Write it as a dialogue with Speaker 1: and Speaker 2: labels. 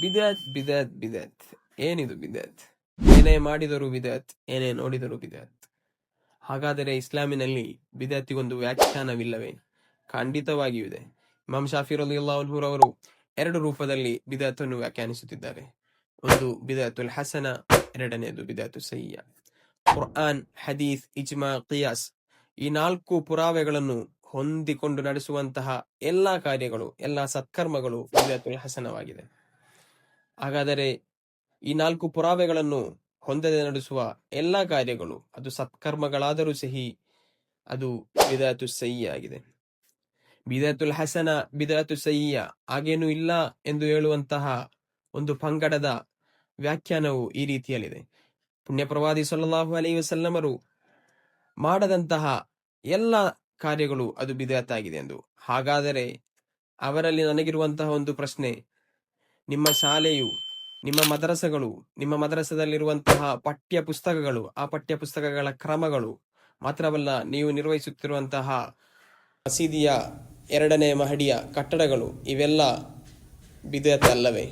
Speaker 1: ಬಿದತ್ ಬಿದತ್ ಬಿದತ್. ಏನಿದು ಬಿದತ್? ಏನೇ ಮಾಡಿದರೂ ಬಿದತ್, ಏನೇ ನೋಡಿದರೂ ಬಿದತ್. ಹಾಗಾದರೆ ಇಸ್ಲಾಮಿನಲ್ಲಿ ಬಿದತ್ತಿಗೊಂದು ವ್ಯಾಖ್ಯಾನವಿಲ್ಲವೇ? ಖಂಡಿತವಾಗಿಯೂ ಇದೆ. ಇಮಾಮ್ ಶಾಫಿ ಅವರು ಎರಡು ರೂಪದಲ್ಲಿ ಬಿದತ್ತನ್ನು ವ್ಯಾಖ್ಯಾನಿಸುತ್ತಿದ್ದಾರೆ. ಒಂದು ಬಿದತ್ತುಲ್ ಹಸನ ಎರಡನೆಯದು ಬಿದತು ಸಯ್ಯ. ಕುರ್ಆನ್, ಹದೀಸ್, ಇಜ್ಮಾ, ಕಿಯಾಸ್ ಈ ನಾಲ್ಕು ಪುರಾವೆಗಳನ್ನು ಹೊಂದಿಕೊಂಡು ನಡೆಸುವಂತಹ ಎಲ್ಲಾ ಕಾರ್ಯಗಳು, ಎಲ್ಲಾ ಸತ್ಕರ್ಮಗಳು ಬಿದತುಲ್ ಹಸನವಾಗಿದೆ. ಹಾಗಾದರೆ ಈ ನಾಲ್ಕು ಪುರಾವೆಗಳನ್ನು ಹೊಂದದೆ ನಡೆಸುವ ಎಲ್ಲ ಕಾರ್ಯಗಳು, ಅದು ಸತ್ಕರ್ಮಗಳಾದರೂ ಸಹಿ, ಅದು ಬಿದಾತು ಸಹಿಯ ಆಗಿದೆ ಬಿದಾತುಲ್ ಹಸನ, ಬಿದಾತು ಸಹಿಯ, ಹಾಗೇನೂ ಇಲ್ಲ ಎಂದು ಹೇಳುವಂತಹ ಒಂದು ಪಂಗಡದ ವ್ಯಾಖ್ಯಾನವು ಈ ರೀತಿಯಲ್ಲಿದೆ. ಪುಣ್ಯ ಪ್ರವಾದಿ ಸಲ್ಲಲ್ಲಾಹು ಅಲೈಹಿ ವಸಲ್ಲಮರು ಮಾಡದಂತಹ ಎಲ್ಲ ಕಾರ್ಯಗಳು ಅದು ಬಿದಾತಾಗಿದೆ ಎಂದು. ಹಾಗಾದರೆ ಅವರಲ್ಲಿ ನನಗಿರುವಂತಹ ಒಂದು ಪ್ರಶ್ನೆ ನಿಮ್ಮ ಶಾಲೆಯು, ನಿಮ್ಮ ಮದ್ರಸಗಳು, ನಿಮ್ಮ ಮದರಸದಲ್ಲಿರುವಂತಹ ಪಠ್ಯ ಪುಸ್ತಕಗಳು ಆ ಪಠ್ಯ ಪುಸ್ತಕಗಳ ಕ್ರಮಗಳು ಮಾತ್ರವಲ್ಲ, ನೀವು ನಿರ್ವಹಿಸುತ್ತಿರುವಂತಹ ಮಸೀದಿಯ ಎರಡನೇ ಮಹಡಿಯ ಕಟ್ಟಡಗಳು ಇವೆಲ್ಲ ಬಿದತ್ ಅಲ್ಲವೇ